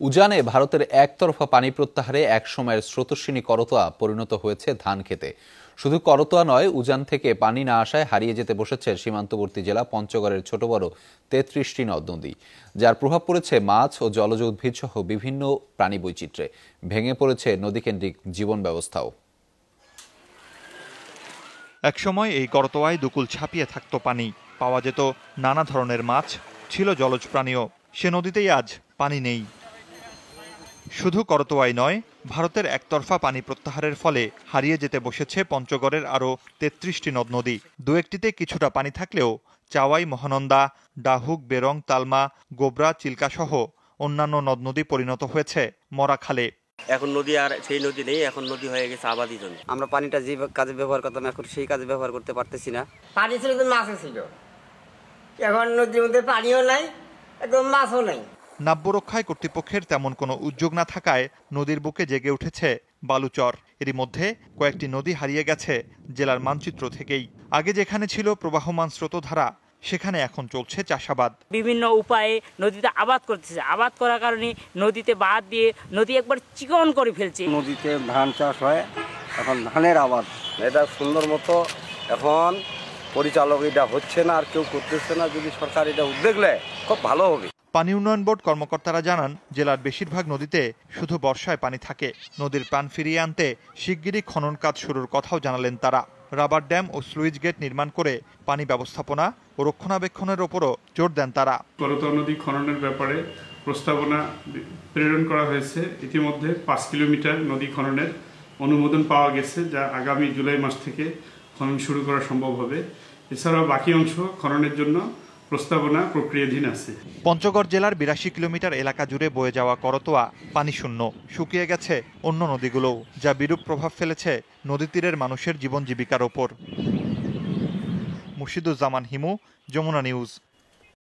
উজানে ভারতের একতরফা পানি প্রত্যাহারে এক সময়ের স্রোতস্বিনী করতোয়া পরিণত হয়েছে ধান খেতে। শুধু করতোয়া নয়, উজান থেকে পানি না আসায় হারিয়ে যেতে বসেছে সীমান্তবর্তী জেলা পঞ্চগড়ের ছোট বড় তেত্রিশটি নদ নদী যার প্রভাব পড়েছে মাছ ও জলজ উদ্ভিদ সহ বিভিন্ন প্রাণী বৈচিত্র্যে ভেঙে পড়েছে নদীকেন্দ্রিক জীবন ব্যবস্থাও। একসময় এই করতোয়ায় দুকুল ছাপিয়ে থাকত পানি। পাওয়া যেত নানা ধরনের মাছ, ছিল জলজ প্রাণীও। সে নদীতেই আজ পানি নেই। শুধু করতোয়াই নয় ভারতের একতরফা পানি প্রত্যাহারের ফলে হারিয়ে যেতে বসেছে পঞ্চগড়ের আরও তেত্রিশটি নদ নদী। দু একটিতে কিছুটা পানি থাকলেও চাওয়াই মহানন্দা ডাহুক বেরং তালমা গোবরা চিল্কা সহ অন্যান্য নদ নদী পরিণত হয়েছে মরা খালে এখন নদী আর সেই নদী নেই এখন নদী হয়ে গেছে আবাদি জমি। আমরা পানিটা যে কাজে ব্যবহার করতাম এখন সেই কাজে ব্যবহার করতে পারতেছি না। পানি ছিল তো মাছও ছিল। এখন নদীর মধ্যে পানিও নাই একদম মাছও নাই। নাব্য রক্ষায় কর্তৃপক্ষের তেমন কোনো উদ্যোগ না থাকায় নদীর বুকে জেগে উঠেছে বালুচর। এরই মধ্যে কয়েকটি নদী হারিয়ে গেছে জেলার মানচিত্র থেকেই। আগে যেখানে ছিল প্রবাহমান স্রোতধারা সেখানে এখন চলছে চাষাবাদ। বিভিন্ন উপায়ে নদীতে আবাদ করতেছে। আবাদ করার কারণে নদীতে বাদ দিয়ে নদী একবার চিকন করে ফেলছে। নদীতে ধান চাষ হয় এখন ধানের আবাদ। এটা সুন্দর মতো এখন পরিচালক এটা হচ্ছে না আর কেউ করতেছে না। যদি সরকার এটা উদ্যোগ নেয় খুব ভালো হবে। পানি উন্নয়ন বোর্ড কর্মকর্তারা জানান, জেলার বেশিরভাগ নদীতে শুধু বর্ষায় পানি থাকে। নদীর প্রাণ ফিরিয়ে আনতে শিগগিরই খনন কাজ শুরুর কথাও জানালেন তারা। রাবার ড্যাম ও স্লুইস গেট নির্মাণ করে পানি ব্যবস্থাপনা ও রক্ষণাবেক্ষণের ওপরও জোর দেন তারা। করতোয়া নদী খননের ব্যাপারে প্রস্তাবনা প্রেরণ করা হয়েছে। ইতিমধ্যে পাঁচ কিলোমিটার নদী খননের অনুমোদন পাওয়া গেছে, যা আগামী জুলাই মাস থেকে খনন শুরু করা সম্ভব হবে। এছাড়াও বাকি অংশ খননের জন্য প্রস্তাবনা প্রক্রিয়াধীন আছে। পঞ্চগড় জেলার বিরাশি কিলোমিটার এলাকা জুড়ে বয়ে যাওয়া করতোয়া পানিশূন্য শুকিয়ে গেছে অন্য নদীগুলোও, যা বিরূপ প্রভাব ফেলেছে নদী তীরের মানুষের জীবন জীবিকার ওপর। মুর্শিদুজ্জামান হিমু, যমুনা নিউজ।